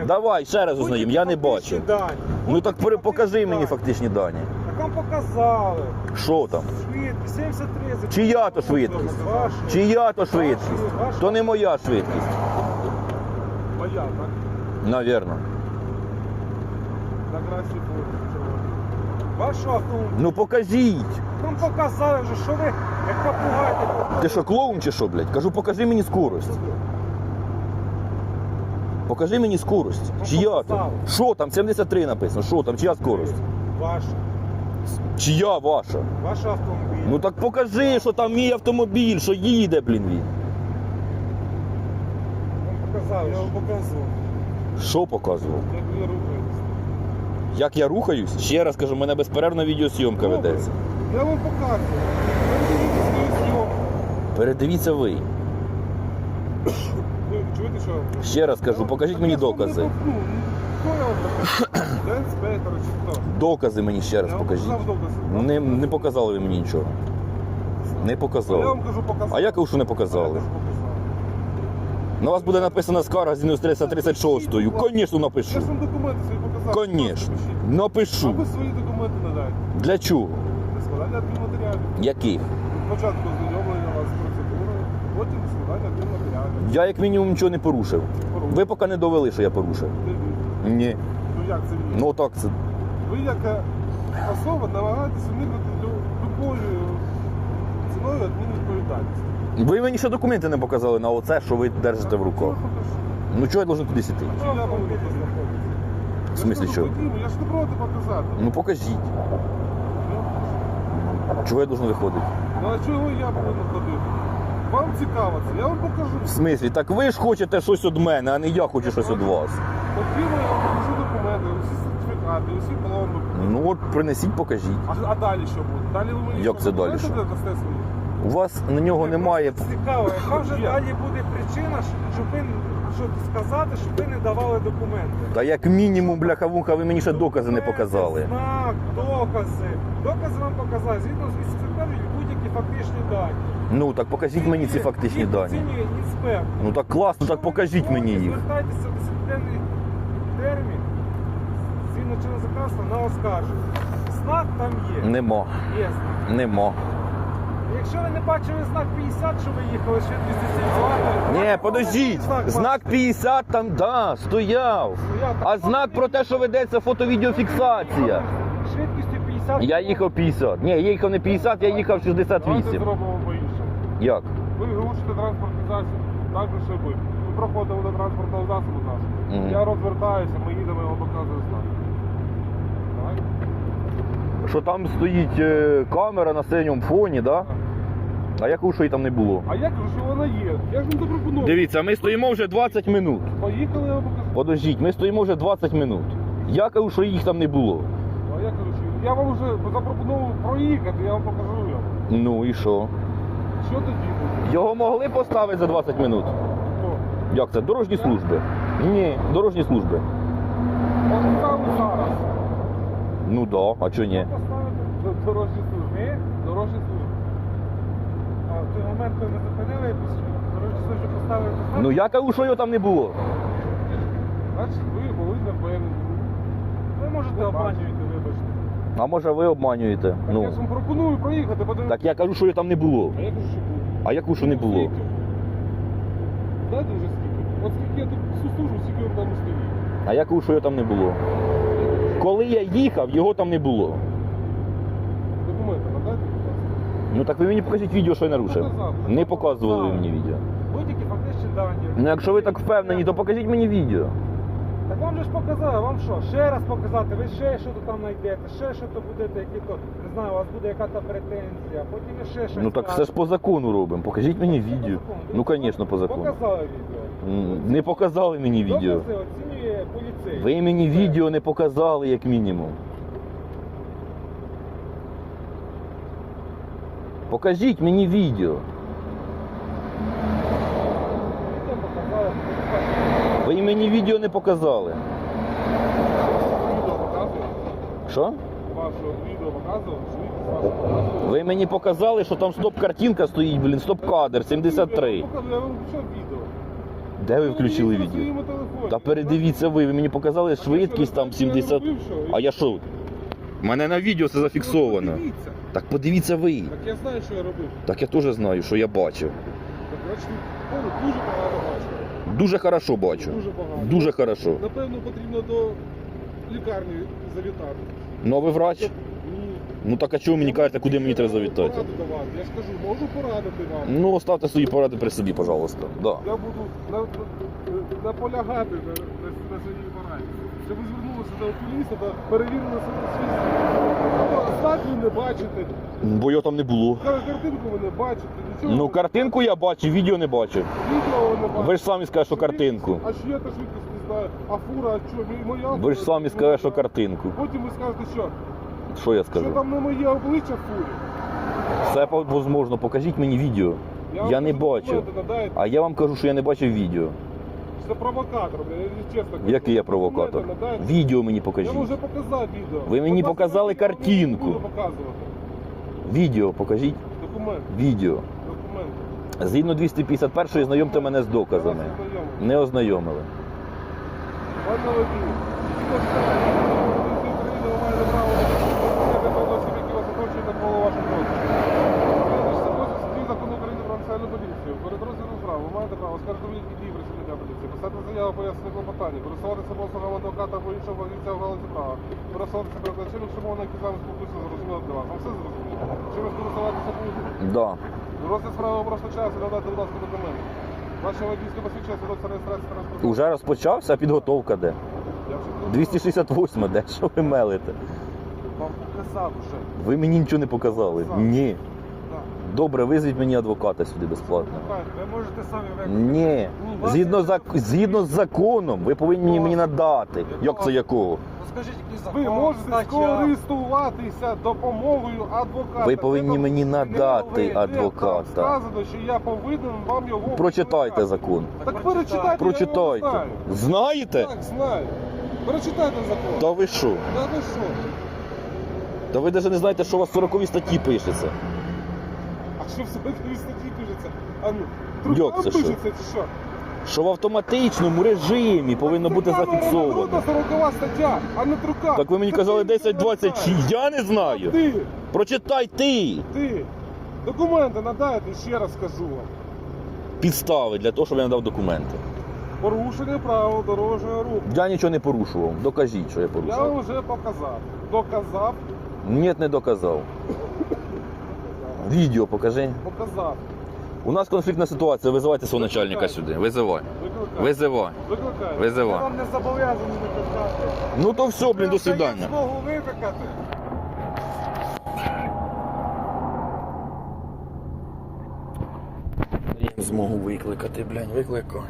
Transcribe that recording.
покажемо. Давай, ще раз ознайом, я не бачу. дані. Ну так покажи Фактичні мені фактичні дані. Так вам показали. Що там? Швидкість 73. Чия то швидкість? Ваша. Чия то швидкість? Ваша. То не моя швидкість. Моя, так? Навірно. На фото. Вашу автомобіль. Ну покажіть. Вам показали вже, що ви як попугай. типу. Ти що, клоун чи що, блядь? Кажу, покажи мені скорость. Покажи мені скорость. Ну, Чия показав. Що там? 73 написано. Що там? Чия скорость? Ваша. Чия ваша? Ваш автомобіль. Ну так покажи, що там мій автомобіль, що їде, блін він. Вам показали. Я вам показував, Що показував? як ви рухаєтесь. Як я рухаюсь? Ще раз кажу, у мене безперервна відеосйомка Добре. ведеться. Я вам показую. Передивіться свою зйомку. Передивіться ви. Чуєте, що? Ще раз кажу, покажіть мені докази. Ну? Докази мені ще раз покажіть. Не, не показали ви мені нічого. Не показали. А я кажу, що не показали. На вас буде написана скарга згідно з 336. Звісно, напишу. Я ж вам документи свої показав. А Напишу. ви свої документи надайте. Для чого? Для складання адмінматеріалів. Яких? Спочатку ознайомлення вас з процедурою, потім складання адмінматеріалів. Я як мінімум нічого не порушив. Ви поки не довели, що я порушив. Ви. Ні. Ну як це ні? Ну так це. Ви як е, особа намагаєтесь уникнути лю- любою ціною адмінвідповідальності. Ви мені ще документи не показали на оце, що ви держите в руках. Ну чого я должен кудись іти? Чи я? В смислі що? Я ж не проти показати. Ну покажіть. Ну, Чого я должен виходити? Ну а чого я повинен ходити? Вам цікаво це, я вам покажу. В смислі? Так ви ж хочете щось від мене, а не я хочу щось від вас. От я вам покажу документи, усі сертифікати, усі колонки. Ну от принесіть, покажіть. А, а далі що буде? Далі ви мені Як що, це далі документи що? дасте свої? У вас на нього немає. Цікаво, яка вже далі буде причина, щоб ви щоб сказати, щоб ви не давали документи. Та як мінімум, бляха-вуха, ви мені ще докази не показали. Знак, докази. Докази вам показали. Згідно з 85 будь-які фактичні дані. Ну так покажіть мені ці фактичні Їх дані. оцінює інспектор. Ну так класно, так покажіть мені їх. Звертайтеся в дисциплінарний термін згідно чинного законодавства на оскарження. Знак там є. Нема. Є знак. Нема. Якщо ви не бачили знак 50, що ви їхали швидкістю 70, Ні, подождіть. Знак 50 там, да, стояв. А знак про те, що ведеться фото-відеофіксація. Швидкістю 50. Я їхав 50. Ні, я їхав не 50, я їхав Давайте 68. зробимо по-іншому. Як? Ви глушите транспортний засіб, так же, що ви. Ви проходимо до транспортного засобу нашого. Мгм. Я розвертаюся, ми їдемо, я вам показую знак. Так? Що там стоїть е, камера на синьому фоні, да? А я кажу, що її там не було. А я кажу, що вона є. Я ж не запропонував. Дивіться, ми стоїмо вже 20 минут. Поїхали, я вам покажу. Подождіть, ми стоїмо вже 20 минут. Я кажу, що їх там не було. А я кажу, що я вам вже запропонував проїхати, я вам покажу його. Ну і що? Що тоді буде? Його могли поставити за 20 минут? Хто? Як це? Дорожні служби? Ні, дорожні служби. Саме зараз. Ну да, а чого ні? Дорожні служби. Дорожні служби. а, в той момент, коли ми зупинили, дорожні служби поставили знак. Ну я кажу, що його там не було. Значить, ви були напевно. ви можете обманювати, вибачте. А може ви обманюєте? Так я Ну. ж вам пропоную проїхати, подивитися. Так я кажу, що його там не було. А я кажу, що буде. А я кажу, що не було. Скільки? Знаєте вже скільки? От скільки я тут всю служу, скільки він там стоїть. А я кажу, що його там не було. Коли я їхав, його там не було. Документи надайте, будь ласка. Ну так ви мені покажіть відео, що я нарушив. Не показували ви мені відео. Будь-які фактичні дані. Ну якщо ви так впевнені, то покажіть мені відео. Так вам же ж показали, вам що? Ще раз показати, ви ще що то там знайдете, ще що то будете, які то, не знаю, у вас буде яка то претензія, потім ви ще щось Ну так все ж по закону робимо. Покажіть мені відео. Ну звісно, по закону. Показали відео. М, Не показали мені відео. Докази поліцей. Ви мені відео не показали, як мінімум. Покажіть мені відео. Ви мені відео не показали. Відео показує. Що? Ваше відео показував. Ви мені показали, що там стоп-картинка стоїть, блін, стоп-кадр 73. Я вам відео. Де ви включили відео? Та передивіться ви, ви мені показали швидкість там 70. А я що? У мене на відео це зафіксовано. Подивіться. Так подивіться ви. Так я знаю, що я робив. Так я теж знаю, що я бачив. Так, ну, дуже багато бачу. Дуже хорошо бачу. Дуже багато. Дуже хорошо. Напевно, потрібно до лікарні завітати. Новий врач? Ну так а чого мені кажете, куди мені треба завітати? Я ж кажу, можу порадити вам. Ну, оставте свої поради при собі, пожалуйста. Да. Я буду на- на- наполягати на, на, на своїй пораді. Щоб ви звернулися до окуліста та перевірили себе знак ви не бачите, Бо його там не було. кар- картинку ви не бачите, нічого. Ну, картинку я бачив, відео не бачив. Відео ви не бачите. Ви ж самі скажете, що картинку. А що я та швидкість не знаю? А фура, а що? Моя Ви ж самі скажете, що картинку. Потім ви скажете, що? Що я Що скажу? там не моє обличчя фурі? Все можливо, покажіть мені відео. вам Я не бачив. А я вам кажу, що я не бачив відео. Це провокатор, чесно кажу. Який я провокатор? Відео мені покажіть. вам вже показав відео. Ви мені показали я картинку. Відео покажіть. Документ, Відео. документ. Згідно 251-ї знайомте мене з доказами. Не ознайомили. Пане Лебідь, користуватися послугами адвоката або іншого фахівця в галузі права, користуватися передачинок, що мовно, які з вами спілкуються, зрозуміло для вас. Вам все зрозуміло? Чимось користуватися будете? Да. Розгляд справи просто час надати, будь ласка, документи. Ваше водійське посвідчення, свідоцтво реєстрації транспорту. Уже розпочався, а підготовка де? Я вже 268 де? Що ви мелите? Вам показав вже. Ви мені нічого не показали. Ні. Добре, визвіть мені адвоката сюди безплатно. Ви можете самі Ні. Згідно, зак- згідно з законом, ви повинні мені надати. Як це якого? Скажіть, який закон, Ви можете скористуватися допомогою адвоката. Ви повинні мені надати адвоката. Сказано, що я повинен вам його. Прочитайте закон. Так перечитайте. я Прочитайте. його знаю. Знаєте? Так, знаю. Перечитайте закон. Та ви що? Та ви що? Та ви навіть не знаєте, що у вас в 40 статті пишеться. Що в своїй статті пишеться? А ну, друкам це що? пишеться чи що? Що в автоматичному режимі повинно бути зафіксовано. Це 40 стаття, а не друка. Так ви мені Це казали ти 10-20. Я не знаю. Ти, Прочитай ти ти. Документи надайте, ще раз скажу вам. підстави для того, щоб я надав документи. Порушення правил дорожнього руху. Я нічого не порушував. Докажіть, що я Я вам вже показав. Доказав, Ні, не доказав. Відео покажи. показав. У нас конфліктна ситуація. Визивайте свого начальника сюди. Визивай. Викликаю. Визивай. Викликаю. Я вам не зобов'язаний викликати. Ну то все, блін, до свидання. змогу викликати. Змогу викликати, блядь, викликай.